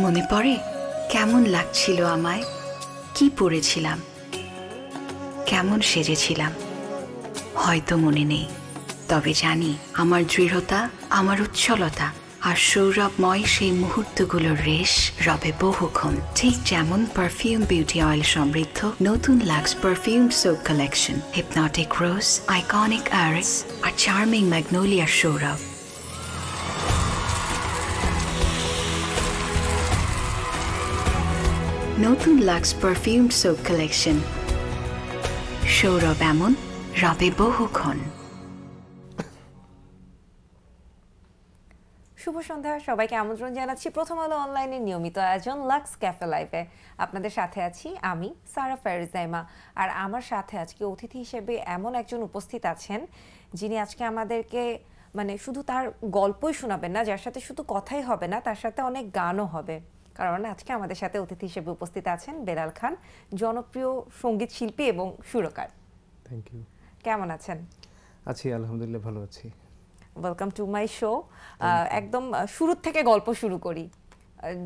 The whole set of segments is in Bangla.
মনে পড়ে? কেমন লাগছিল আমায়? কি পড়েছিলাম? কেমন সেজেছিলাম? হয়তো মনে নেই। তবে জানি, আমার দৃঢ়তা, আমার উচ্ছলতা আর সৌরভময় সেই মুহূর্তগুলোর রেশ রবে বহুক্ষণ। ঠিক যেমন পারফিউম বিউটি অয়েল সমৃদ্ধ, নতুন Lux perfume soap collection hypnotic rose iconic iris আর চার্মিং ম্যাগনোলিয়ার সৌরভ। নতুন লাক্স পারফিউম সোপ কালেকশন সৌরভ এমন রবে বহুক্ষণ। শুভ সন্ধ্যা। সবাইকে আমন্ত্রণ জানাচ্ছি প্রথম আলো অনলাইনের নিয়মিত আয়োজন লাক্স ক্যাফে লাইভে আপনাদের সাথে আছি আমি সারা ফেরিজাইমা আর আমার সাথে আজকে অতিথি হিসেবে এমন একজন উপস্থিত আছেন যিনি আজকে আমাদেরকে মানে শুধু তার গল্পই শোনাবেন না যার সাথে শুধু কথাই হবে না তার সাথে অনেক গানও হবে। কারণ আজকে আমাদের সাথে অতিথি হিসেবে উপস্থিত আছেন বেলাল খান জনপ্রিয় সংগীত শিল্পী এবং সুরকার। থ্যাংক ইউ কেমন আছেন? আছি আলহামদুলিল্লাহ ভালো আছি। ওয়েলকাম টু মাই শো একদম আহ, শুরুর থেকে গল্প শুরু করি।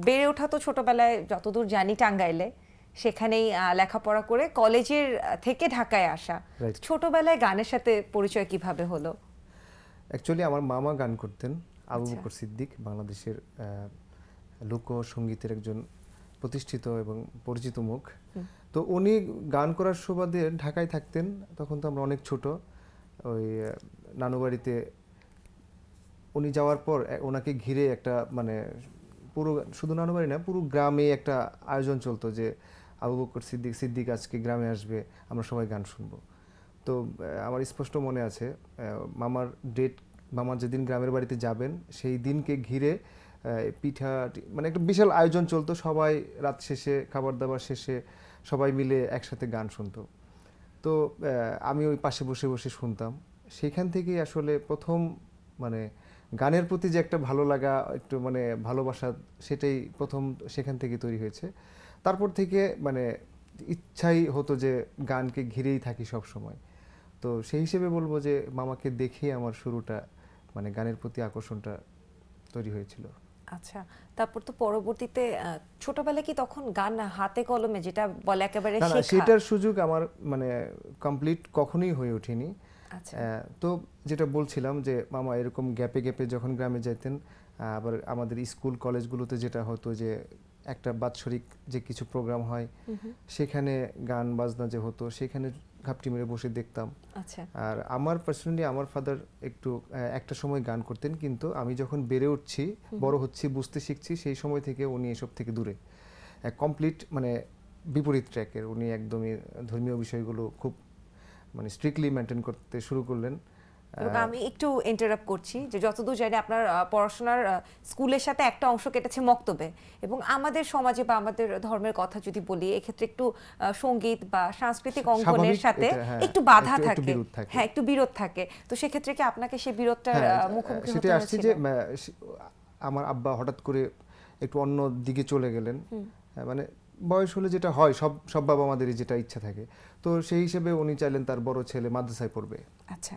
বেড়ে ওঠা তো ছোটবেলায় যতদূর জানি টাঙ্গাইলে সেখানেই লেখাপড়া করে কলেজের থেকে ঢাকায় আসা. ছোটবেলায় গানের সাথে পরিচয় কীভাবে হলো? অ্যাকচুয়ালি আমার মামা গান করতেন আবু আচ্ছা। বকর সিদ্দিক বাংলাদেশের আহ, লোক সঙ্গীতের একজন প্রতিষ্ঠিত এবং পরিচিত মুখ। তো উনি গান করার সুবাদে ঢাকায় থাকতেন তখন তো আমরা অনেক ছোট। ওই আহ, নানু বাড়িতে উনি যাওয়ার পর ওনাকে ঘিরে একটা মানে পুরো, শুধু নানু বাড়ি না, পুরো গ্রামে একটা আয়োজন চলতো যে, আবু বকর সিদ্দিক সিদ্দিক আজকে গ্রামে আসবে, আমরা সবাই গান শুনব। তো আমার স্পষ্ট মনে আছে মামার ডেট মামা যেদিন গ্রামের বাড়িতে যাবেন, সেই দিনকে ঘিরে পিঠা মানে একটা বিশাল আয়োজন চলতো, সবাই রাত শেষে, খাবার দাবার শেষে সবাই মিলে একসাথে গান শুনতো। তো আমি ওই পাশে বসে বসে শুনতাম। সেখান থেকেই আসলে প্রথম মানে গানের প্রতি যে একটা ভালো লাগা একটু মানে ভালোবাসা সেটাই প্রথম সেখান থেকে তৈরি হয়েছে। তারপর থেকে মানে ইচ্ছাই হতো যে গানকে ঘিরেই থাকি সব সময়। তো সেই হিসেবে বলব যে মামাকে দেখেই আমার শুরুটা মানে গানের প্রতি আকর্ষণটা তৈরি হয়েছিল। আচ্ছা তারপর তো পরবর্তীতে ছোটবেলায় কি তখন গান হাতে কলমে যেটা বলে একেবারে সেটার সুযোগ আমার মানে কমপ্লিট কখনোই হয়ে ওঠেনি। তো যেটা বলছিলাম যে মামা এরকম গ্যাপে গ্যাপে যখন গ্রামে যেতেন আবার আমাদের স্কুল কলেজগুলোতে যেটা হতো যে একটা বাৎসরিক যে কিছু প্রোগ্রাম হয় সেখানে গান বাজনা যে হতো সেখানে ঘাপটি মেরে বসে দেখতাম। আচ্ছা। আর আমার পার্সোনালি আমার ফাদার একটু একটা সময় গান করতেন কিন্তু আমি যখন বেড়ে উঠছি বড় হচ্ছি বুঝতে শিখছি সেই সময় থেকে উনি এসব থেকে দূরে। কমপ্লিট মানে বিপরীত ট্র্যাকের উনি একদমই ধর্মীয় বিষয়গুলো খুব মানে স্ট্রিক্টলি মেনটেন করতে শুরু করলেন। আমি একটু ইন্টারাপ্ট করছি যে যতদূর জানি আপনার পড়াশোনার স্কুলের সাথে একটা অংশ কেটেছে মক্তবে এবং আমাদের সমাজে বা আমাদের ধর্মের কথা যদি বলি এক্ষেত্রে একটু সংগীত বা সাংস্কৃতিক অঙ্গনের সাথে হ্যাঁ, একটু বাধা থাকে। হ্যাঁ একটু বিরোধ থাকে। তো সেক্ষেত্রে কি আপনাকে সেই বিরোধটার হ্যাঁ, মুখোমুখি হতে যে হয়েছিল? সে- আমার আব্বা হঠাৎ করে একটু অন্য দিকে চলে গেলেন। মানে বয়স হলে যেটা হয় সব সব বাবা মাদেরই যেটা ইচ্ছা থাকে। তো সেই হিসেবে উনি চাইলেন তার বড় ছেলে মাদ্রাসায় পড়বে। আচ্ছা।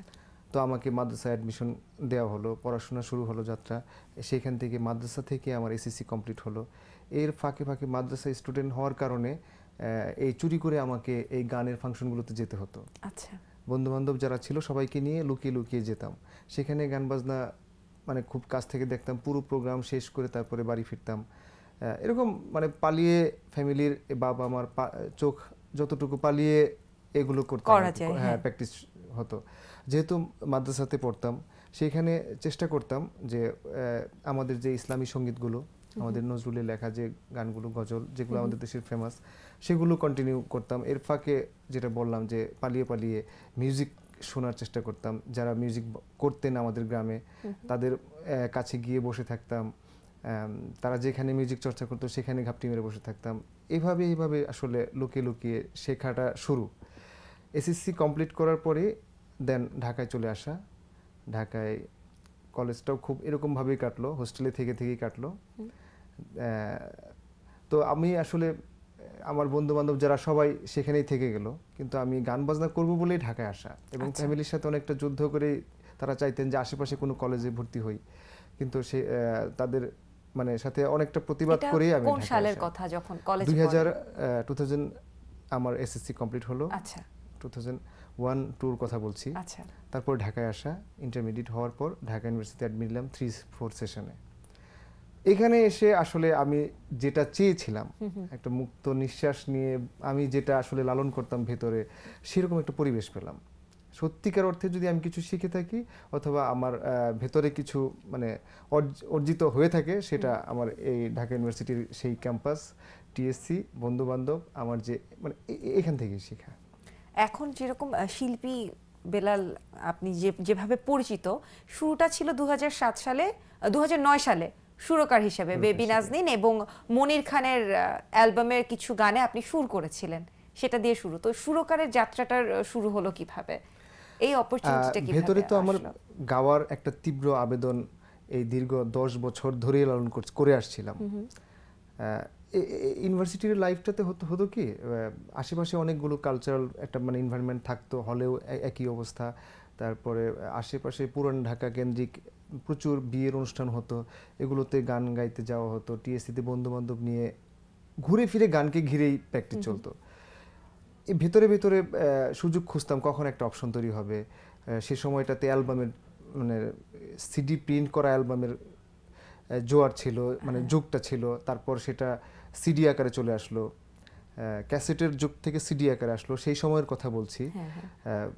তো আমাকে মাদ্রাসায় অ্যাডমিশন দেওয়া হলো পড়াশোনা শুরু হলো যাত্রা। সেখান থেকে মাদ্রাসা থেকে আমার এসএসসি কমপ্লিট হলো। এর ফাঁকে ফাঁকে মাদ্রাসা স্টুডেন্ট হওয়ার কারণে এই চুরি করে আমাকে এই গানের ফাংশনগুলোতে যেতে হতো। আচ্ছা। বন্ধু বান্ধব যারা ছিল সবাইকে নিয়ে লুকিয়ে লুকিয়ে যেতাম। সেখানে গান বাজনা মানে খুব কাছ থেকে দেখতাম পুরো প্রোগ্রাম শেষ করে তারপরে বাড়ি ফিরতাম। এরকম মানে পালিয়ে ফ্যামিলির বাবা আমার চোখ যতটুকু পালিয়ে এগুলো করতাম করা আর কি। যায়, হ্যাঁ। প্র্যাকটিস হতো। যেহেতু মাদ্রাসাতে পড়তাম সেইখানে চেষ্টা করতাম যে আমাদের যে ইসলামী সঙ্গীতগুলো আমাদের নজরুলের লেখা যে গানগুলো গজল যেগুলো আমাদের দেশের ফেমাস সেগুলো কন্টিনিউ করতাম। এর ফাঁকে যেটা বললাম যে পালিয়ে পালিয়ে মিউজিক শোনার চেষ্টা করতাম। যারা মিউজিক করতেন আমাদের গ্রামে তাদের কাছে গিয়ে বসে থাকতাম। তারা যেখানে মিউজিক চর্চা করতো সেখানে ঘাপটি মেরে বসে থাকতাম। এভাবে এইভাবে আসলে লুকিয়ে লুকিয়ে শেখাটা শুরু। এসএসসি কমপ্লিট করার পরে দেন ঢাকায় চলে আসা। ঢাকায় কলেজটাও খুব এরকমভাবেই কাটলো হোস্টেলে থেকে থেকেই কাটলো। তো আমি আসলে আমার বন্ধু বান্ধব যারা সবাই সেখানেই থেকে গেল। কিন্তু আমি গান বাজনা করব বলেই ঢাকায় আসা। এবং আচ্ছা। ফ্যামিলির সাথে অনেকটা যুদ্ধ করে তারা চাইতেন যে আশেপাশে কোনো কলেজে ভর্তি হই। কিন্তু সে তাদের মানে সাথে অনেকটা প্রতিবাদ করেই আমি কোন সালের কথা যখন কলেজ দুই হাজার টু থাউজেন্ড আমার এসএসসি কমপ্লিট হলো। আচ্ছা। টু থাউজেন্ড ওয়ান টুর কথা বলছি। আচ্ছা। তারপর ঢাকায় আসা ইন্টারমিডিয়েট হওয়ার পর ঢাকা ইউনিভার্সিটি অ্যাডমিট নিলাম থ্রি ফোর সেশনে এখানে এসে আসলে আমি যেটা চেয়েছিলাম একটা মুক্ত নিঃশ্বাস নিয়ে আমি যেটা আসলে লালন করতাম ভেতরে সেরকম একটা পরিবেশ পেলাম। সত্যিকার অর্থে যদি আমি কিছু শিখে থাকি অথবা আমার ভেতরে কিছু মানে অর্জ- অর্জিত হয়ে থাকে সেটা আমার এই ঢাকা ইউনিভার্সিটির সেই ক্যাম্পাস টিএসসি বন্ধু বান্ধব আমার যে মানে এখান থেকেই শেখা। এখন যেরকম শিল্পী বেলাল আপনি যে যেভাবে পরিচিত শুরুটা ছিল দু হাজার সাত সালে দু হাজার নয় সালে সুরকার হিসেবে বেবি নাজনিন এবং মনির খানের অ্যালবামের কিছু গানে আপনি সুর করেছিলেন সেটা দিয়ে শুরু। তো সুরকারের যাত্রাটার শুরু হলো কীভাবে? এই অপরচুনিটিটা কীভাবে ভেতরে তো আমার গাওয়ার একটা তীব্র আবেদন এই দীর্ঘ দশ বছর ধরেই লালন করে আসছিলাম। ইউনিভার্সিটির লাইফটাতে হতো হতো কি? আশেপাশে অনেকগুলো কালচারাল একটা মানে এনভায়রনমেন্ট থাকতো হলেও একই অবস্থা। তারপরে আশেপাশে পুরান ঢাকা কেন্দ্রিক প্রচুর বিয়ের অনুষ্ঠান হতো। এগুলোতে গান গাইতে যাওয়া হতো টিএসসিতে বন্ধু বান্ধব নিয়ে ঘুরে ফিরে গানকে ঘিরেই প্র্যাকটিস চলতো। ভেতরে ভেতরে সুযোগ খুঁজতাম কখন একটা অপশন তৈরি হবে। সে সময়টাতে অ্যালবামের মানে সিডি প্রিন্ট করা অ্যালবামের জোয়ার ছিল মানে যুগটা ছিল তারপর সেটা সিডি আকারে চলে আসলো। ক্যাসেটের যুগ থেকে সিডি আকারে আসলো সেই সময়ের কথা বলছি। হ্যাঁ, হ্যাঁ।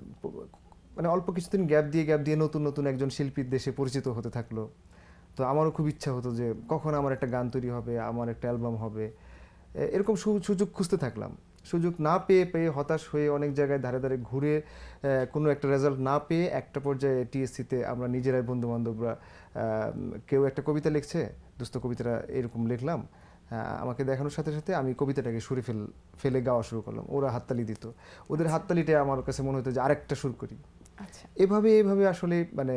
মানে অল্প কিছুদিন গ্যাপ দিয়ে গ্যাপ দিয়ে নতুন নতুন একজন শিল্পীর দেশে পরিচিত হতে থাকল। তো আমারও খুব ইচ্ছা হতো যে কখন আমার একটা গান তৈরি হবে আমার একটা অ্যালবাম হবে। এরকম সু- সুযোগ খুঁজতে থাকলাম। সুযোগ না পেয়ে পেয়ে হতাশ হয়ে অনেক জায়গায় ধারে ধারে ঘুরে কোনো একটা রেজাল্ট না পেয়ে একটা পর্যায়ে টিএসসিতে আমরা নিজেরাই বন্ধু বান্ধবরা কেউ একটা কবিতা লিখছে দুস্থ কবিতাটা এরকম লিখলাম আমাকে দেখানোর সাথে সাথে আমি কবিতাটাকে সুরে ফেল ফেলে গাওয়া শুরু করলাম ওরা হাততালি দিত। ওদের হাততালিটা আমার কাছে মনে হতো যে আরেকটা সুর করি। আচ্ছা। এভাবে এভাবে আসলে মানে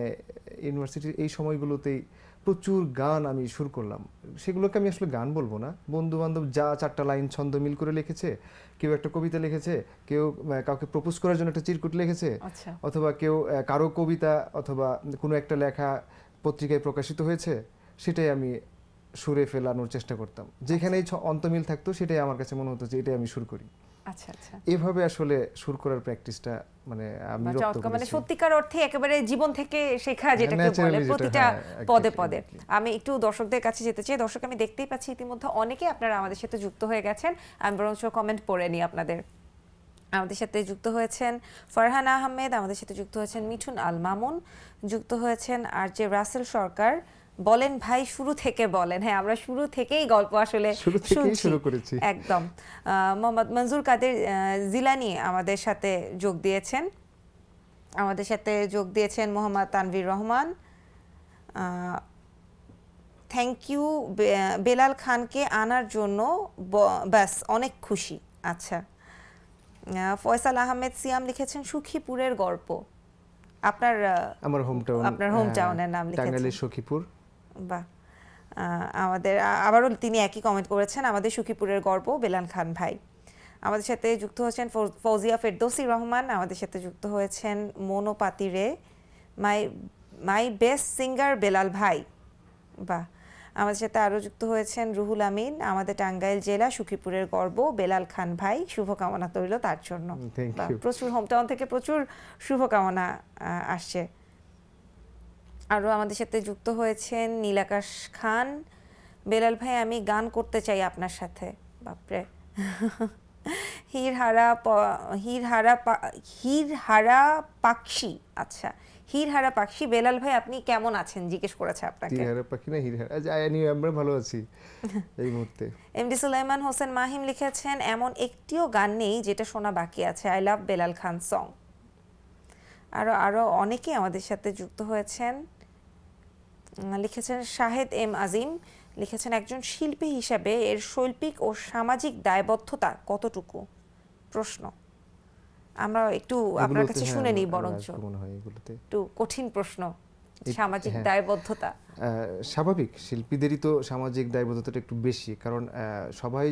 ইউনিভার্সিটির এই সময়গুলোতেই প্রচুর গান আমি সুর করলাম। সেগুলোকে আমি আসলে গান বলব না। বন্ধু বান্ধব যা চারটা লাইন ছন্দ মিল করে লিখেছে কেউ একটা কবিতা লিখেছে কেউ কাউকে প্রপোজ করার জন্য একটা চিরকুট লিখেছে আচ্ছা। অথবা কেউ কারও কবিতা অথবা কোনো একটা লেখা পত্রিকায় প্রকাশিত হয়েছে সেটাই আমি সুরে ফেলানোর চেষ্টা করতাম। যেখানেই ছ- অন্তমিল থাকতো সেটাই আমার কাছে মনে হতো যে এটাই আমি সুর করি। আচ্ছা আচ্ছা। এভাবে আসলে সুর করার প্র্যাকটিসটা মানে আমি মানে সত্যিকার অর্থে একেবারে জীবন থেকে শেখা যেটাকে বলে প্রতিটা হ্যাঁ, পদে পদে। আমি একটু দর্শকদের কাছে যেতে চাই। দর্শক আমি দেখতেই পাচ্ছি ইতিমধ্যে অনেকেই আপনারা আমাদের সাথে যুক্ত হয়ে গেছেন। আমি বরঞ্চ কমেন্ট পড়ে নিই আপনাদের। আমাদের সাথে যুক্ত হয়েছেন ফারহান আহমেদ আমাদের সাথে যুক্ত হয়েছেন মিঠুন আল মামুন যুক্ত হয়েছেন আর যে রাসেল সরকার। বলেন ভাই শুরু থেকে বলেন। হ্যাঁ আমরা শুরু থেকেই গল্প আসলে শুরু করেছি। একদম। মোহাম্মদ মঞ্জুর কাদের জিলানি আমাদের সাথে যোগ দিয়েছেন। আমাদের সাথে যোগ দিয়েছেন মোহাম্মদ তানভীর রহমান। থ্যাংক ইউ বেলাল খানকে আনার জন্য ব্যাস অনেক খুশি। আচ্ছা। ফয়সাল আহমেদ সিয়াম লিখেছেন সুখীপুরের গল্প। আপনার আমার হোম টাউন আপনার hometown-এর নাম লিখেছেন। সখীপুর। বাহ। আমাদের আবারও তিনি একই কমেন্ট করেছেন আমাদের সুখীপুরের গর্ব বেলাল খান ভাই। আমাদের সাথে যুক্ত হয়েছেন ফৌজিয়া ফেরদৌসি রহমান আমাদের সাথে যুক্ত হয়েছেন মনো রে my my best singer Belal ভাই। বাহ। আমাদের সাথে আরও যুক্ত হয়েছেন রুহুল আমিন আমাদের টাঙ্গাইল জেলা সুখীপুরের গর্ব বেলাল খান ভাই। শুভকামনা তৈল তার জন্য। প্রচুর হোমটাউন থেকে প্রচুর শুভকামনা আসছে। আরও আমাদের সাথে যুক্ত হয়েছেন নীলাকাশ খান। বেলাল ভাই আমি গান করতে চাই আপনার সাথে। বাপরে। হিরহারা হিরহারা হিরহারা পাকশি আচ্ছা হিরহারা পাখি বেলাল ভাই আপনি কেমন আছেন? জিজ্ঞেস করেছে আপনাকে। তিহারা পাখি না হিরহারা। আজ আয়ানি আমরা ভালো আছি এই মুহূর্তে। এমডি সুলাইমান হোসেন মাহিম লিখেছেন এমন একটিও গান নেই যেটা শোনা বাকি আছে। I love Belal Khan song আরও আরও অনেকেই আমাদের সাথে যুক্ত হয়েছেন। লিখেছেন শাহেদ এম আজিম। লিখেছেন একজন শিল্পী হিসাবে এর শৈল্পিক ও সামাজিক দায়বদ্ধতা কতটুকু? প্রশ্ন। আমরা একটু আপনার কাছে হ্যাঁ, শুনে নিই বরঞ্চ। হয় একটু কঠিন প্রশ্ন সামাজিক হ্যাঁ। দায়বদ্ধতা। স্বাভাবিক শিল্পীদেরই তো সামাজিক দায়বদ্ধতাটা একটু বেশি কারণ সবাই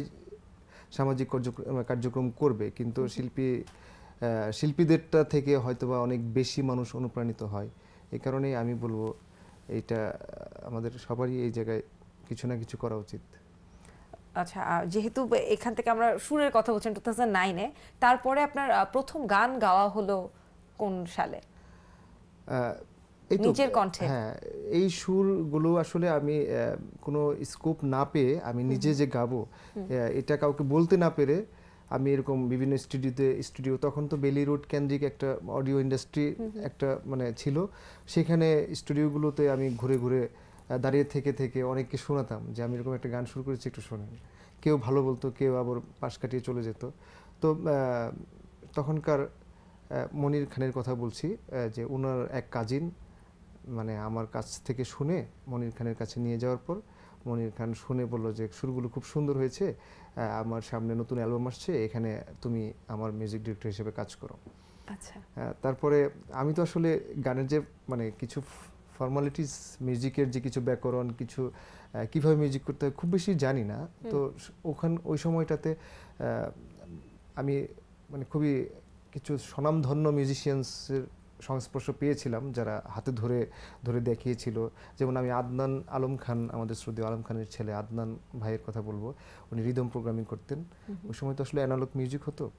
সামাজিক কার্যক্রম কার্যক্রম করবে কিন্তু শিল্পী শিল্পীদেরটা থেকে হয়তোবা অনেক বেশি মানুষ অনুপ্রাণিত হয়। এই কারণেই আমি বলব এইটা আমাদের সবারই এই জায়গায় কিছু না কিছু করা উচিত। আচ্ছা যেহেতু এখান থেকে আমরা সুরের কথা বলছেন টু থাউজেন্ড নাইনে তারপরে আপনার প্রথম গান গাওয়া হলো কোন সালে? আহ, এই তো নিজের কণ্ঠে? হ্যাঁ এই সুরগুলো আসলে আমি কোনো স্কোপ না পেয়ে আমি নিজে যে গাবো এটা কাউকে বলতে না পেরে আমি এরকম বিভিন্ন স্টুডিওতে স্টুডিও তখন তো বেলি রোড কেন্দ্রিক একটা অডিও ইন্ডাস্ট্রি একটা মানে ছিল। সেখানে স্টুডিওগুলোতে আমি ঘুরে ঘুরে দাঁড়িয়ে থেকে থেকে অনেককে শোনাতাম যে আমি এরকম একটা গান শুরু করেছি একটু শোনেন। কেউ ভালো বলতো কেউ আবার পাশ কাটিয়ে চলে যেত। তো তখনকার মনির খানের কথা বলছি যে ওনার এক কাজিন মানে আমার কাছ থেকে শুনে মনির খানের কাছে নিয়ে যাওয়ার পর মনির খান শুনে বলল যে সুরগুলো খুব সুন্দর হয়েছে আমার সামনে নতুন অ্যালবাম আসছে এখানে তুমি আমার মিউজিক ডিরেক্টর হিসেবে কাজ করো। আচ্ছা। তারপরে আমি তো আসলে গানের যে মানে কিছু ফর্মালিটিস মিউজিকের যে কিছু ব্যাকরণ কিছু কীভাবে মিউজিক করতে হয় খুব বেশি জানি না। তো ওখান ওই সময়টাতে আমি মানে খুবই কিছু স্বনামধন্য মিউজিশিয়ানসের সংস্পর্শ পেয়েছিলাম যারা হাতে ধরে ধরে দেখিয়েছিল। যেমন আমি আদনান আলম খান আমাদের শ্রদ্ধেয় আলম খানের ছেলে আদনান ভাইয়ের কথা বলব। উনি রিদম প্রোগ্রামিং করতেন। ওই সময় তো আসলে অ্যানালগ মিউজিক হতো।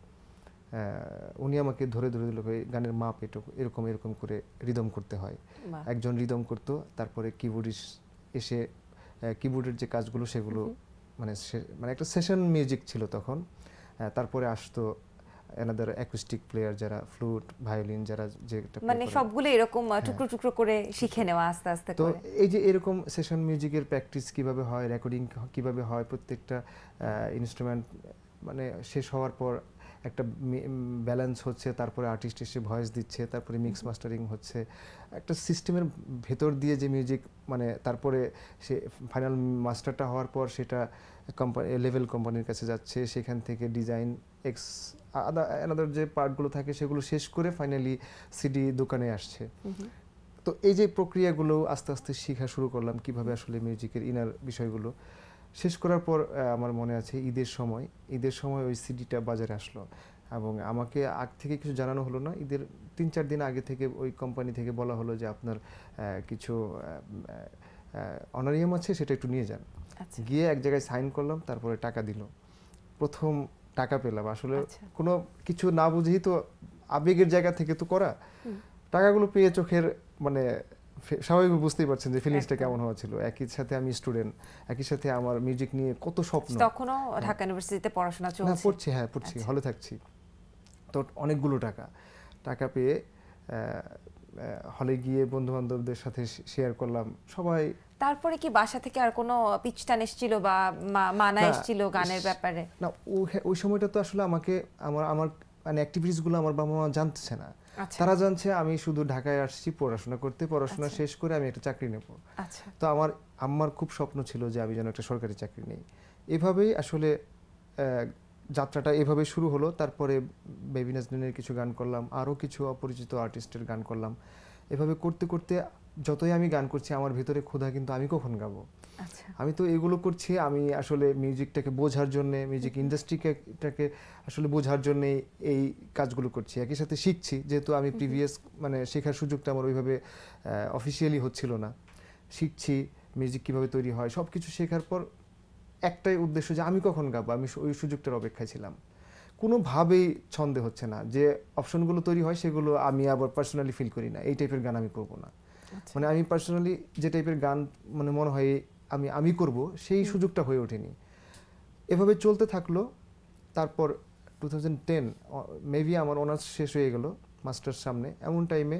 উনি আমাকে ধরে ধরে দিল "ভাই, গানের মাপ এটুকু এরকম এরকম করে রিদম করতে হয়। একজন রিদম করতো তারপরে কিবোর্ডিস্ট এসে কিবোর্ডের যে কাজগুলো সেগুলো মানে মানে একটা সেশন মিউজিক ছিল তখন। তারপরে আসতো এনাদার অ্যাকুস্টিক প্লেয়ার যারা ফ্লুট ভায়োলিন যারা play মানে। সবগুলো এরকম আহ, টুকরো টুকরো করে শিখে নেওয়া আস্তে আস্তে তো এই যে এরকম সেশন মিউজিকের প্র্যাকটিস কীভাবে হয় রেকর্ডিং কীভাবে হয় প্রত্যেকটা ইনস্ট্রুমেন্ট মানে শেষ হওয়ার পর একটা ব্যালেন্স হচ্ছে তারপরে আর্টিস্ট এসে ভয়েস দিচ্ছে তারপরে মিক্স মাস্টারিং হচ্ছে। একটা সিস্টেমের ভেতর দিয়ে যে মিউজিক মানে তারপরে সে ফাইনাল মাস্টারটা হওয়ার পর সেটা কোম্পানি লেভেল কোম্পানির কাছে যাচ্ছে সেখান থেকে ডিজাইন এক্স আদা যে পার্টগুলো থাকে সেগুলো শেষ করে ফাইনালি সিডি দোকানে আসছে। তো এই যে প্রক্রিয়াগুলো আস্তে আস্তে শেখা শুরু করলাম কীভাবে আসলে মিউজিকের ইনার বিষয়গুলো। শেষ করার পর আমার মনে আছে ঈদের সময় ঈদের সময় ওই সিডিটা বাজারে আসলো এবং আমাকে আগ থেকে কিছু জানানো হলো না ঈদের তিন চার দিন আগে থেকে ওই কোম্পানি থেকে বলা হলো যে আপনার কিছু অনারিয়াম আছে সেটা একটু নিয়ে যান। আচ্ছা। গিয়ে এক জায়গায় সাইন করলাম তারপরে টাকা দিল। প্রথম টাকা পেলাম। আসলে আচ্ছা। কোনো কিছু না বুঝেই তো আবেগের জায়গা থেকে তো করা। টাকাগুলো পেয়ে চোখের মানে স্বাভাবিক বুঝতেই পারছেন যে ফিলিংসটা কেমন হওয়া ছিল একই সাথে আমি স্টুডেন্ট একই সাথে আমার মিউজিক নিয়ে কত স্বপ্ন। তখনও ঢাকা ইউনিভার্সিটিতে পড়াশোনা না চলছে। পড়ছি হ্যাঁ পড়ছি আচ্ছা। হলে থাকছি। তো অনেকগুলো টাকা। টাকা পেয়ে হলে গিয়ে বন্ধু বান্ধবদের সাথে শেয়ার করলাম। সবাই তারপরে কি বাসা থেকে আর কোনো পিচটান এসেছিল বা মানা এসেছিল গানের ব্যাপারে? না ওই সময়টা তো আসলে আমাকে আমার আমার মানে অ্যাক্টিভিটিসগুলো আমার বাবা মা জানতেছে না। আচ্ছা। তারা জানছে আমি শুধু ঢাকায় আসছি পড়াশোনা করতে পড়াশোনা আচ্ছা। শেষ করে আমি একটা চাকরি নেব। আচ্ছা। তো আমার আমার খুব স্বপ্ন ছিল যে আমি যেন একটা সরকারি চাকরি নেই। এভাবেই আসলে যাত্রাটা এভাবে শুরু হলো। তারপরে বেবি নাজনীনের কিছু গান করলাম আরও কিছু অপরিচিত আর্টিস্টের গান করলাম। এভাবে করতে করতে যতই আমি গান করছি আমার ভিতরে ক্ষুধা কিন্তু আমি কখন গাবো? আচ্ছা। আমি তো এগুলো করছি আমি আসলে মিউজিকটাকে বোঝার জন্য মিউজিক ইন্ডাস্ট্রিটাকে আসলে বোঝার জন্য এই কাজগুলো করছি। একই সাথে শিখছি যেহেতু আমি প্রিভিয়াস মানে শেখার সুযোগটা আমার ওইভাবে অফিসিয়ালি হচ্ছিল না। শিখছি মিউজিক কীভাবে তৈরি হয় সব কিছু শেখার পর একটাই উদ্দেশ্য যে আমি কখন গাবো? আমি ওই সুযোগটার অপেক্ষায় ছিলাম। কোনোভাবেই ছন্দে হচ্ছে না। যে অপশনগুলো তৈরি হয় সেগুলো আমি আবার পার্সোনালি ফিল করি না। এই টাইপের গান আমি করব না। আচ্ছা। মানে আমি পার্সোনালি যে টাইপের গান মানে মনে হয় আমি আমি করব সেই সুযোগটা হয়ে ওঠেনি। এভাবে চলতে থাকল। তারপর টু থাউজেন্ড টেন মেবি আমার অনার্স শেষ হয়ে গেল মাস্টার সামনে। এমন টাইমে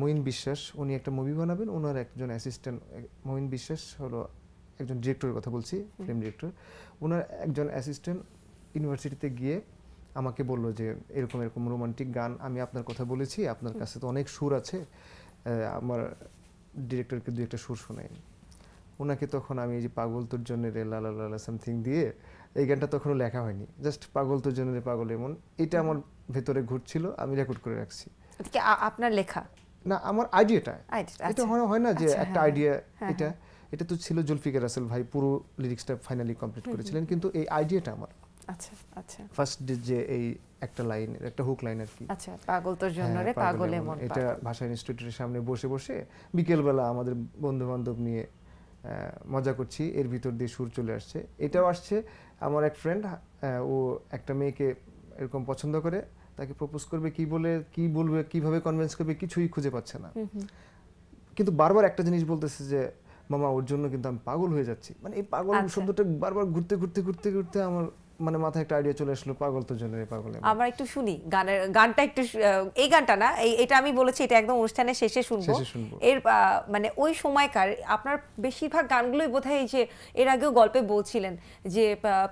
মঈন বিশ্বাস উনি একটা মুভি বানাবেন। ওনার একজন অ্যাসিস্ট্যান্ট মঈন বিশ্বাস হলো একজন ডিরেক্টরের কথা বলছি ফিল্ম ডিরেক্টর ওনার একজন অ্যাসিস্ট্যান্ট ইউনিভার্সিটিতে গিয়ে আমাকে বলল যে এরকম এরকম রোমান্টিক গান আমি আপনার কথা বলেছি। আপনার কাছে তো অনেক সুর আছে। আমার ডিরেক্টরকে দু একটা সুর শোনাই। ওনাকে তখন আমি এই যে পাগল তোর জন্য রে লালা লালা সামথিং দিয়ে এই গানটা তখনও লেখা হয়নি। জাস্ট পাগল তোর জন্য রে পাগল এমন। এটা আমার ভেতরে ঘুরছিল আমি রেকর্ড করে রাখছি। আপনার লেখা? না আমার আইডিয়াটা। এটা আচ্ছা। হয় হয় না যে আচ্ছা, একটা হ্যাঁ, আইডিয়া হ্যাঁ, এটা। এটা তো ছিল জুলফিকার রাসেল ভাই পুরো লিরিক্সটা ফাইনালি কমপ্লিট করেছিলেন। কিন্তু এই আইডিয়াটা আমার আচ্ছা আচ্ছা। ফার্স্ট যে এই একটা লাইন একটা হুক লাইন আর কি আচ্ছা পাগল তোর জন্য হ্যাঁ, রে পাগলে মন এটা ভাষা ইনস্টিটিউটের সামনে বসে বসে বিকেলবেলা আমাদের বন্ধু বান্ধব নিয়ে মজা করছি এর ভিতর দিয়ে সুর চলে আসছে। এটাও আসছে আমার এক ফ্রেন্ড ও একটা মেয়েকে এরকম পছন্দ করে তাকে প্রপোজ করবে কি বলে কি বলবে কীভাবে কনভিন্স করবে কিছুই খুঁজে পাচ্ছে না। কিন্তু বারবার একটা জিনিস বলতেছে যে মামা ওর জন্য কিন্তু আমি পাগল হয়ে যাচ্ছি। মানে এই পাগল আচ্ছা। শব্দটা বারবার ঘুরতে ঘুরতে ঘুরতে ঘুরতে আমার মানে মাথায় একটা আইডিয়া চলে আসলো পাগল তোর জন্য রে পাগল আমরা একটু শুনি গানের গানটা একটু এই গানটা না এই এটা আমি বলেছি এটা একদম অনুষ্ঠানের শেষে শুনব। এর মানে ওই সময়কার আপনার বেশিরভাগ গানগুলোই বোধহয় এই যে এর আগেও গল্পে বলছিলেন যে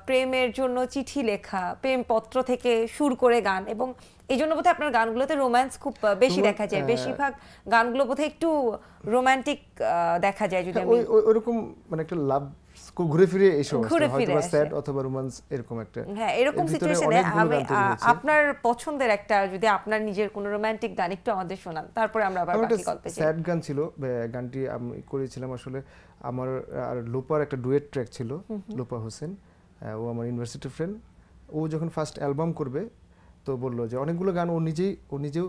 প্রেমের জন্য চিঠি লেখা প্রেম পত্র থেকে সুর করে গান এবং এই জন্য বোধহয় আপনার গানগুলোতে রোম্যান্স খুব বেশি দেখা যায়। বেশিরভাগ গানগুলো বোধহয় একটু রোমান্টিক দেখা যায় যদি হ্যাঁ, ওরকম মানে একটা লাভ ঘুরে ফিরে এইসব ঘুরে হয়তো ফিরে বা আসে। স্যাড অথবা রোমান্স এরকম একটা হ্যাঁ এরকম সিচুয়েশনে আমি। আপনার পছন্দের একটা যদি আপনার নিজের কোনো রোমান্টিক গান একটু আমাদের শোনান তারপরে আমরা আবার বাকি গল্পে যাই। স্যাড গান ছিল গানটি আমি করেছিলাম আসলে আমার আর লোপার একটা ডুয়েট ট্র্যাক ছিল লোপা হোসেন ও আমার ইউনিভার্সিটি ফ্রেন্ড ও যখন ফার্স্ট অ্যালবাম করবে তো বলল যে অনেকগুলো গান ও নিজেই ও নিজেও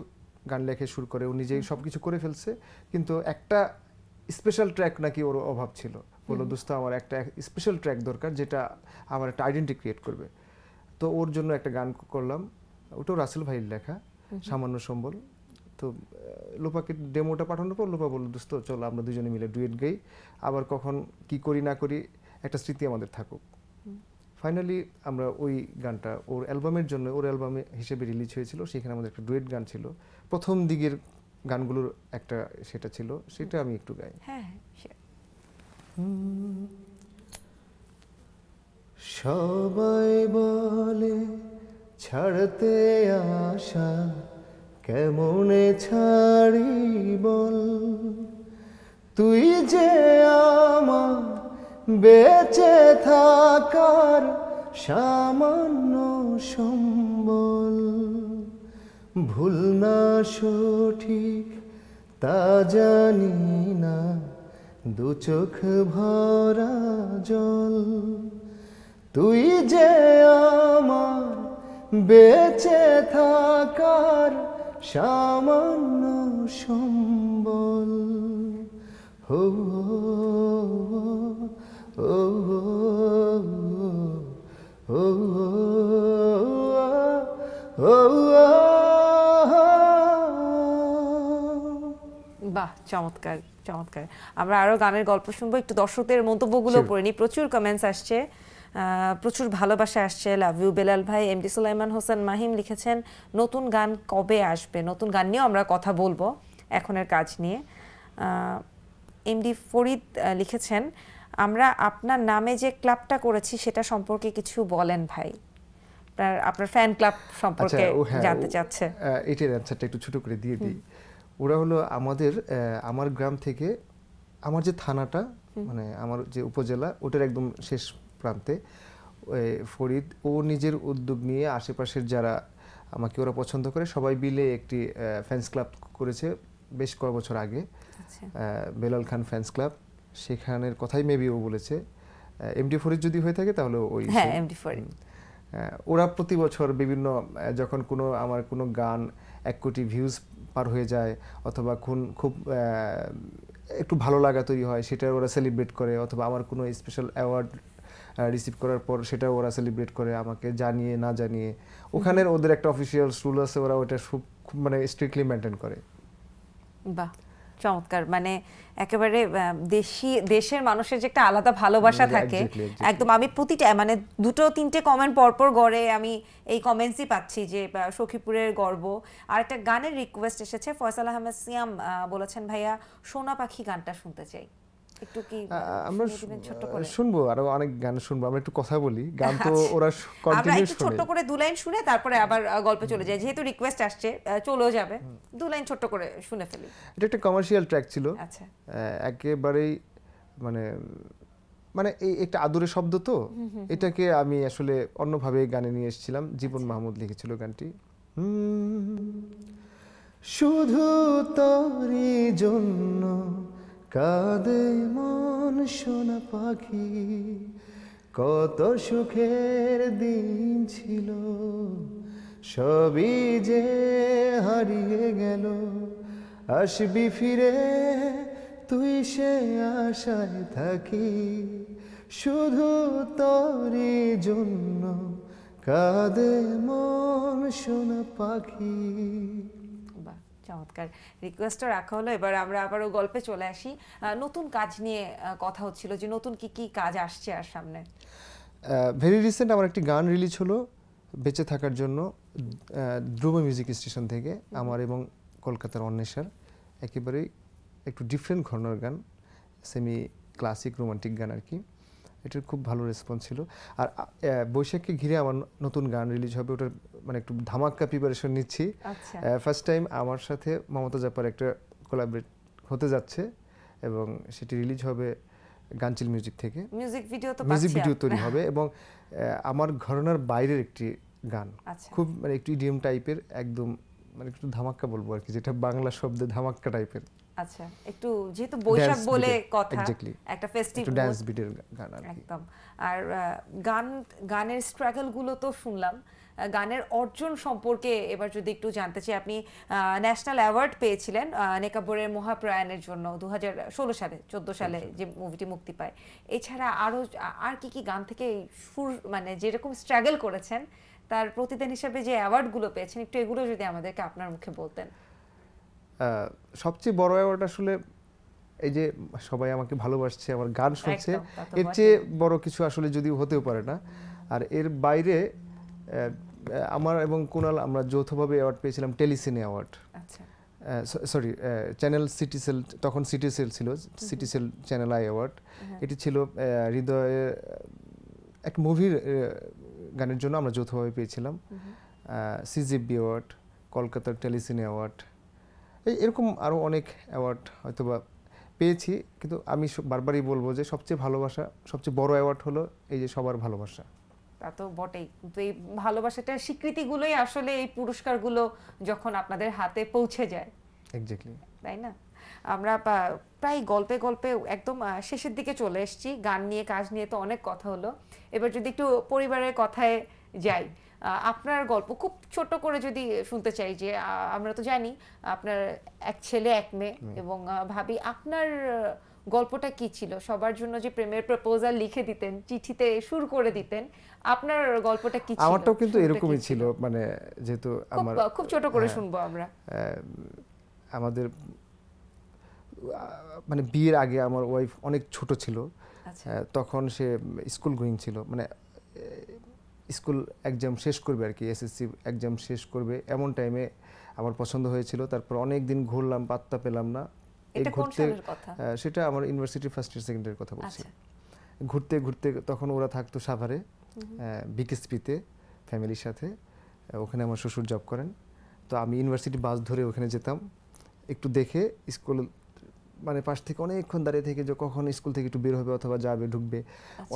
গান লেখে শুরু করে ও নিজেই সব কিছু করে ফেলছে কিন্তু একটা স্পেশাল ট্র্যাক নাকি ওর অভাব ছিল। বলল দোস্ত আমার একটা স্পেশাল ট্র্যাক দরকার যেটা আমার একটা আইডেন্টি ক্রিয়েট করবে। তো ওর জন্য একটা গান করলাম। ওটাও রাসেল ভাইয়ের লেখা সামান্য সম্বল। তো লোপাকে ডেমোটা পাঠানোর পর লোপা বলল দোস্ত চলো আমরা দুজনে মিলে ডুয়েট গাই। আবার কখন কি করি না করি একটা স্মৃতি আমাদের থাকুক। ফাইনালি আমরা ওই গানটা ওর অ্যালবামের জন্য ওর অ্যালবামে হিসেবে রিলিজ হয়েছিল সেখানে আমাদের একটা ডুয়েট গান ছিল। প্রথম দিকের গানগুলোর একটা সেটা ছিল সেটা আমি একটু গাই। হ্যাঁ হ্যাঁ. সবাই বলে, ছাড়তে আশা কেমনে ছাড়ি বল? তুই যে আমার বেঁচে থাকার সামান্য সম্বল, ভুল না সঠিক তা জানি না। দু চোখ ভরা জল তুই যে আমার বেঁচে থাকার সামান্য সম্বল হো ও ও বাহ চমৎকার চমৎকার। আমরা আরও গানের গল্প শুনব একটু দর্শকদের মন্তব্যগুলো পড়ে নিই। প্রচুর কমেন্টস আসছে প্রচুর ভালোবাসা আসছে। লাভ ইউ বেলাল ভাই। এমডি সুলাইমান হোসেন মাহিম লিখেছেন নতুন গান কবে আসবে? নতুন গান নিয়েও আমরা কথা বলব এখনের কাজ নিয়ে। এমডি ফরিদ লিখেছেন আমরা আপনার নামে যে ক্লাবটা করেছি সেটা সম্পর্কে কিছু বলেন ভাই। আপনার আপনার ফ্যান ক্লাব সম্পর্কে হ্যাঁ, জানতে চাচ্ছে। এটার অ্যান্সারটা একটু ছোট করে দিয়ে দিই। ওরা হলো আমাদের আমার গ্রাম থেকে আমার যে থানাটা মানে আমার যে উপজেলা ওটার একদম শেষ প্রান্তে ফরিদ ও নিজের উদ্যোগ নিয়ে আশেপাশের যারা আমাকে ওরা পছন্দ করে সবাই মিলে একটি ফ্যান্স ক্লাব করেছে বেশ কয়েক বছর আগে। আচ্ছা। বেলাল খান ফ্যান্স ক্লাব সেখানের কথাই মেবি ও বলেছে। এমডি ফরিদ যদি হয়ে থাকে তাহলে ওই হ্যাঁ এমডি ফরিদ। ওরা প্রতি বছর বিভিন্ন যখন কোনো আমার কোনো গান এক কোটি ভিউজ পার হয়ে যায়, অথবা খুন, খুব একটু ভালো লাগা তৈরি হয় সেটা ওরা সেলিব্রেট করে, অথবা আমার কোনো স্পেশাল অ্যাওয়ার্ড রিসিভ করার পর সেটাও ওরা সেলিব্রেট করে আমাকে জানিয়ে, না জানিয়ে। ওখানের ওদের একটা অফিসিয়াল রুল আছে, ওরা ওটা খুব মানে স্ট্রিক্টলি মেনটেন করে। বাহ। চমৎকার। মানে একেবারে দেশি দেশের মানুষের যে একটা আলাদা ভালোবাসা থাকে. একদম আমি প্রতিটা মানে দুটো তিনটে কমেন্ট পরপর গড়ে আমি এই কমেন্টসই পাচ্ছি যে সখীপুরের গর্ব। আর একটা গানের রিকোয়েস্ট এসেছে ফয়সাল আহমেদ সিয়াম বলেছেন ভাইয়া সোনা পাখি গানটা শুনতে চাই। একটু কি আমরা শুনব আরও অনেক গান শুনব আমরা একটু কথা বলি। গান তো আচ্ছা। ওরা কন্টিনিউ শুনে। করে দু লাইন শুনে তারপরে আবার গল্পে চলে যাই। যেহেতু রিকোয়েস্ট আসছে চলেও যাবে। দু লাইন করে শুনে ফেলি। এটা একটা কমার্শিয়াল ট্র্যাক ছিল। আচ্ছা। একেবারেই মানে মানে এই একটা আদুরে শব্দ তো। এটাকে আমি আসলে অন্যভাবে গানে নিয়ে এসেছিলাম। জীবন মাহমুদ লিখেছিল গানটি। হুম, শুধু তোরই জন্য কাঁদে মন সোনা পাখি, কত সুখের দিন ছিল। সবই যে হারিয়ে গেল, আসবি ফিরে, তুই সে আশায় থাকি। শুধু তোরই জন্য কাঁদে মন শোনা পাখি। চমৎকার রিকোয়েস্টও রাখা হলো। এবার আমরা আবারও গল্পে চলে আসি। নতুন কাজ নিয়ে কথা হচ্ছিল যে নতুন কি কি কাজ আসছে আর সামনে? ভেরি রিসেন্ট আমার একটি গান রিলিজ হলো বেঁচে থাকার জন্য ধ্রুব মিউজিক স্টেশন থেকে আমার এবং কলকাতার অন্বেষার একেবারেই একটু ডিফারেন্ট ঘরনার গান সেমি ক্লাসিক রোমান্টিক গান আর কি। এটার খুব ভালো রেসপন্স ছিল। আর বৈশাখকে ঘিরে আমার নতুন গান রিলিজ হবে ওটার মানে একটু ধামাক্কা প্রিপারেশন নিচ্ছি। আচ্ছা। ফার্স্ট টাইম আমার সাথে মমতা জাপার একটা কোলাবরেট হতে যাচ্ছে এবং সেটি রিলিজ হবে গানচিল মিউজিক থেকে। মিউজিক ভিডিও তো মিউজিক ভিডিও তৈরি হবে এবং আমার ঘরনার বাইরের একটি গান। আচ্ছা। খুব মানে একটু ইডিএম টাইপের একদম মানে একটু ধামাক্কা বলব আর কি যেটা বাংলা শব্দে ধামাক্কা টাইপের আচ্ছা একটু যেহেতু বৈশাখ বলে কথা একটা ফেস্টিভ ড্যান্স বিটের গান একদম। আর গান গানের স্ট্রাগলগুলো তো শুনলাম। গানের অর্জন সম্পর্কে এবার যদি একটু জানতে চাই আপনি ন্যাশনাল অ্যাওয়ার্ড পেয়েছিলেন আহ, নেকাব্বরের মহাপ্রয়াণের জন্য দুহাজার ষোলো সালে চোদ্দ সালে যে মুভিটি মুক্তি পায়। এছাড়া আরও আ- আর কি কি গান থেকে সুর মানে যেরকম স্ট্রাগল করেছেন তার প্রতিদিন হিসাবে যে অ্যাওয়ার্ডগুলো পেয়েছেন একটু এগুলো যদি আমাদেরকে আপনার মুখে বলতেন। আহ, সবচেয়ে বড় অ্যাওয়ার্ড আসলে এই যে সবাই আমাকে ভালোবাসছে আমার গান শুনছে এর চেয়ে বড় কিছু আসলে যদি হতেও পারে না। আর এর বাইরে আমার এবং কুনাল আমরা যৌথভাবে অ্যাওয়ার্ড পেয়েছিলাম Telecine award sorry channel City Cell তখন সিটি সেল ছিল City Cell channel I award এটি ছিল হৃদয়ে এক মুভির গানের জন্য আমরা যৌথভাবে পেয়েছিলাম। সিজিবি অ্যাওয়ার্ড কলকাতার টেলিসিনে অ্যাওয়ার্ড এই এরকম আরও অনেক অ্যাওয়ার্ড হয়তো বা পেয়েছি কিন্তু আমি বারবারই বলব যে সবচেয়ে ভালোবাসা সবচেয়ে বড় অ্যাওয়ার্ড হলো এই যে সবার ভালোবাসা। তা তো বটেই। কিন্তু এই ভালোবাসাটার স্বীকৃতিগুলোই আসলে এই পুরস্কারগুলো যখন আপনাদের হাতে পৌঁছে যায়। এক্স্যাক্টলি তাই না? আমরা প্রায় গল্পে গল্পে একদম শেষের দিকে চলে এসেছি। গান নিয়ে কাজ নিয়ে তো অনেক কথা হলো। এবার যদি একটু পরিবারের কথায় যাই আপনার গল্প খুব ছোট করে যদি শুনতে চাই যে আমরা তো জানি আপনার এক ছেলে এক মেয়ে এবং ভাবি আপনার গল্পটা কি ছিল? সবার জন্য যে প্রেমের প্রপোজাল লিখে দিতেন চিঠিতে সুর করে দিতেন আপনার গল্পটা কি ছিল? আমারটাও কিন্তু এরকমই ছিল মানে যেহেতু আমার খুব ছোট করে হ্যাঁ, শুনব আমরা। আমাদের মানে বিয়ের আগে আমার ওয়াইফ অনেক ছোট ছিল আচ্ছা। তখন সে স্কুল গোয়িং ছিল মানে স্কুল এক্সাম শেষ করবে আর কি এসএসসি এক্সাম শেষ করবে এমন টাইমে আমার পছন্দ হয়েছিল তারপর অনেক দিন ঘুরলাম পাত্তা পেলাম না এটা কোন ঘুরতে সালের কথা? সেটা আমার university first year second year কথা বলছি। আচ্ছা। ঘুরতে ঘুরতে তখন ওরা থাকতো সাভারে বিকেএসপিতে ফ্যামিলির সাথে। ওখানে আমার শ্বশুর জব করেন। তো আমি ইউনিভার্সিটি বাস ধরে ওখানে যেতাম। একটু দেখে স্কুল মানে পাশ থেকে অনেকক্ষণ দাঁড়িয়ে থেকে যে কখন স্কুল থেকে একটু বের হবে অথবা যাবে ঢুকবে।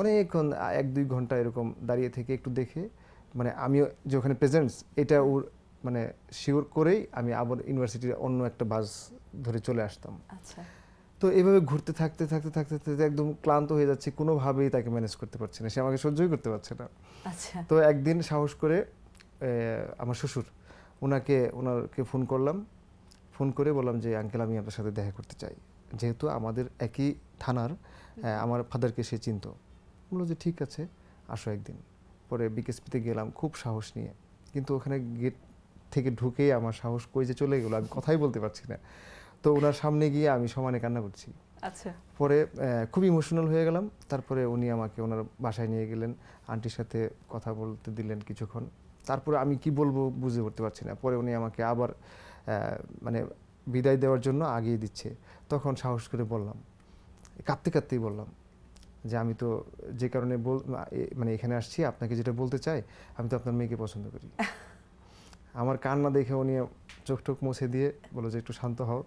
অনেকক্ষণ এক দুই ঘণ্টা এরকম দাঁড়িয়ে থেকে একটু দেখে। মানে আমিও যে ওখানে প্রেজেন্টস এটা ওর মানে শিওর করেই আমি আবার ইউনিভার্সিটির অন্য একটা বাস ধরে চলে আসতাম। আচ্ছা। তো এইভাবে ঘুরতে থাকতে থাকতে থাকতে থাকতে একদম ক্লান্ত হয়ে যাচ্ছে কোনোভাবেই তাকে ম্যানেজ করতে পারছে না। সে আমাকে সহ্যই করতে পারছে না। আচ্ছা। তো একদিন সাহস করে আমার শ্বশুর ওনাকে ওনাকে ফোন করলাম। ফোন করে বললাম যে আঙ্কেল আমি আপনার সাথে দেখা করতে চাই। যেহেতু আমাদের একই থানার আমার ফাদারকে সে চিনত। বলল যে ঠিক আছে আসো একদিন। পরে বিকেএসপিতে গেলাম খুব সাহস নিয়ে। কিন্তু ওখানে গেট থেকে ঢুকেই আমার সাহস কই যে চলে গেলো আমি কথাই বলতে পারছি না। তো ওনার সামনে গিয়ে আমি সমানে কান্না করছি। আচ্ছা। পরে খুব ইমোশনাল হয়ে গেলাম। তারপরে উনি আমাকে ওনার বাসায় নিয়ে গেলেন। আন্টির সাথে কথা বলতে দিলেন কিছুক্ষণ। তারপরে আমি কি বলব বুঝে উঠতে পারছি না। পরে উনি আমাকে আবার মানে বিদায় দেওয়ার জন্য আগিয়ে দিচ্ছে। তখন সাহস করে বললাম কাঁদতে কাঁদতেই বললাম যে আমি তো যে কারণে বল মানে এখানে আসছি আপনাকে যেটা বলতে চাই আমি তো আপনার মেয়েকে পছন্দ করি। আমার কান্না দেখে উনি চোখ টোক মুছে দিয়ে বলো যে একটু শান্ত হও।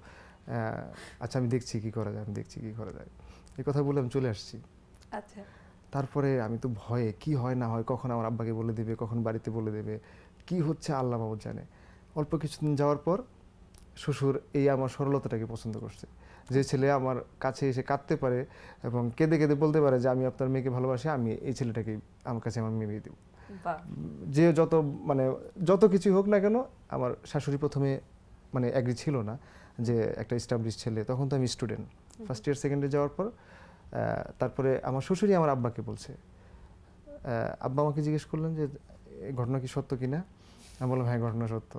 আচ্ছা আমি দেখছি কি করা যায় আমি দেখছি কি করা যায়। এই কথা বলে আমি চলে আসছি। আচ্ছা। তারপরে আমি তো ভয়ে কি হয় না হয় কখন আমার আব্বাকে বলে দেবে কখন বাড়িতে বলে দেবে কি হচ্ছে আল্লাহ বাবু জানে। অল্প কিছুদিন যাওয়ার পর শ্বশুর এই আমার সরলতাটাকে পছন্দ করছে। যে ছেলে আমার কাছে এসে কাঁদতে পারে এবং কেঁদে কেঁদে বলতে পারে যে আমি আপনার মেয়েকে ভালোবাসি আমি এই ছেলেটাকে আমার কাছে আমার মেয়ে বিয়ে দেবো। যে যত মানে যত কিছু হোক না কেন আমার শাশুড়ি প্রথমে মানে অ্যাগ্রি ছিল না যে একটা এস্টাবলিশ ছেলে। তখন তো আমি student first year second year যাওয়ার পর তারপরে আমার শ্বশুরই আমার আব্বাকে বলছে। আব্বা আমাকে জিজ্ঞেস করলেন যে ঘটনা কি সত্য কিনা? আমি বললাম হ্যাঁ ঘটনা সত্য।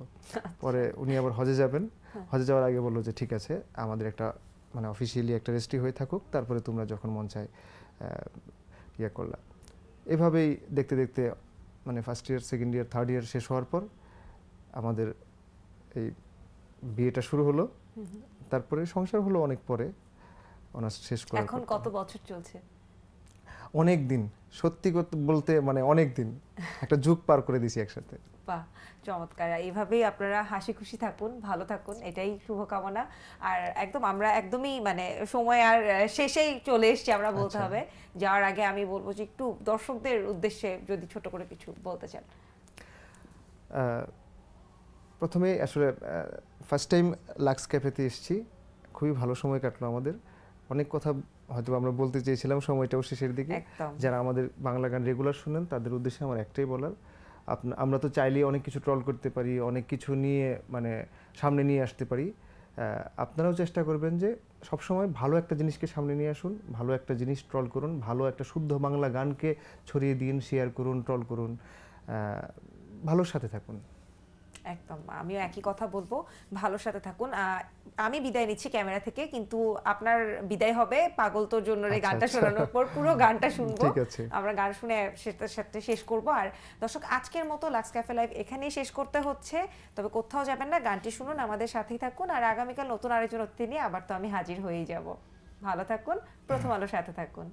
পরে উনি আবার হজে যাবেন। হজে যাওয়ার আগে বলল যে ঠিক আছে আমাদের একটা মানে অফিসিয়ালি একটা রেজিস্ট্রি হয়ে থাকুক। তারপরে তোমরা যখন মন চায় ইয়ে করলা। এভাবেই দেখতে দেখতে মানে first year second year third year শেষ হওয়ার পর আমাদের এই বিয়েটা শুরু হলো। তারপরে সংসার হলো অনেক পরে। অনার্স শেষ করে এখন কত বছর চলছে? অনেক দিন। সত্যি বলতে মানে অনেক দিন। একটা যুগ পার করে দিছি একসাথে। বাহ চমৎকার। এইভাবেই আপনারা হাসি খুশি থাকুন ভালো থাকুন এটাই শুভকামনা। আর একদম আমরা একদমই মানে সময় আর শেষেই চলে এসেছি আমরা বলতে আচ্ছা। হবে। যাওয়ার আগে আমি বলব যে একটু দর্শকদের উদ্দেশ্যে যদি ছোট করে কিছু বলতে চান। প্রথমে আসলে ফার্স্ট টাইম লাক্স ক্যাফেতে এসেছি। খুবই ভালো সময় কাটলো আমাদের। অনেক কথা হয়তো আমরা বলতে চেয়েছিলাম সময়টাও শেষের দিকে। যারা আমাদের বাংলা গান রেগুলার শুনেন তাদের উদ্দেশ্যে আমার একটাই বলার আমরা তো চাইলেই অনেক কিছু ট্রল করতে পারি, অনেক কিছু নিয়ে মানে সামনে নিয়ে আসতে পারি। আপনারাও চেষ্টা করবেন যে সবসময় ভালো একটা জিনিসকে সামনে নিয়ে আসুন, ভালো একটা জিনিস ট্রল করুন, ভালো একটা শুদ্ধ বাংলা গানকে ছড়িয়ে দিন শেয়ার করুন ট্রল করুন। ভালোর সাথে থাকুন। একদম আমিও একই কথা বলব। ভালোর সাথে থাকুন। আমি বিদায় নিচ্ছি ক্যামেরা থেকে কিন্তু আপনার বিদায় হবে পাগল তোর জন্য রে আচ্ছা, গানটা আচ্ছা। শোনানোর পর পুরো গানটা শুনব। আমরা গান শুনে সেটার সাথে শেষ করব। আর দর্শক আজকের মতো লাক্স ক্যাফে লাইভ এখানেই শেষ করতে হচ্ছে। তবে কোথাও যাবেন না গানটি শুনুন আমাদের সাথেই থাকুন। আর আগামীকাল নতুন আরেকজন অতিথি নিয়ে আবার তো আমি হাজির হয়েই যাব। ভালো থাকুন প্রথম আলোর সাথে থাকুন।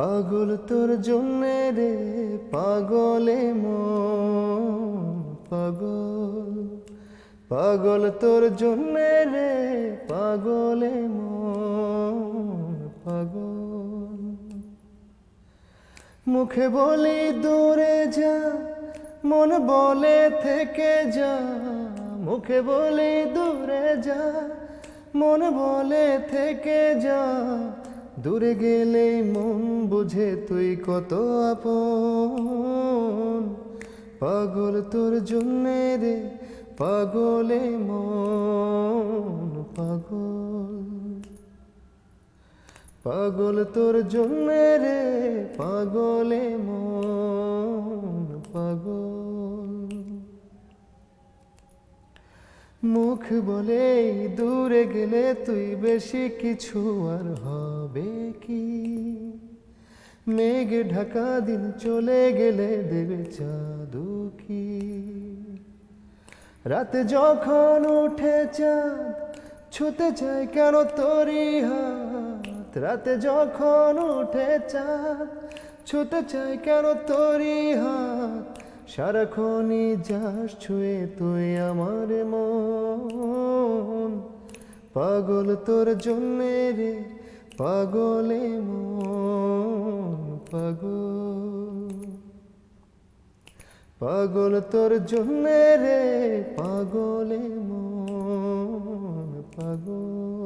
পাগল তোর জন্য রে, পাগলে মন, পাগল। পাগল তোর জন্য রে, পাগলে মন, পাগল। মুখে বলি দূরে যা, মন বলে থেকে যা। মুখে বলি দূরে যা, মন বলে থেকে যা। দূরে গেলে মন বুঝে তুই কত আপন। পাগল তোর জন্যে রে, পাগলে মন পাগল। পাগল তোর জন্য রে, পাগলে মন পাগল। মুখ বলে দূরে গেলে তুই বেশি কিছু আর হবে মেঘ ঢাকা দিন চলে গেলে দেবে জাদু কি রাতে যখন উঠে চাঁদ, ছুতে চাই কেন তোরি হাত? রাতে যখন উঠে চাঁদ, ছুতে চাই কেন তোরি হাত? সারাক্ষণই যাস ছুঁয়ে তুই আমার মন। পাগল তোর জন্যে রে পাগলে মন পাগল। পাগল তোর জন্য রে পাগলে মন পাগল।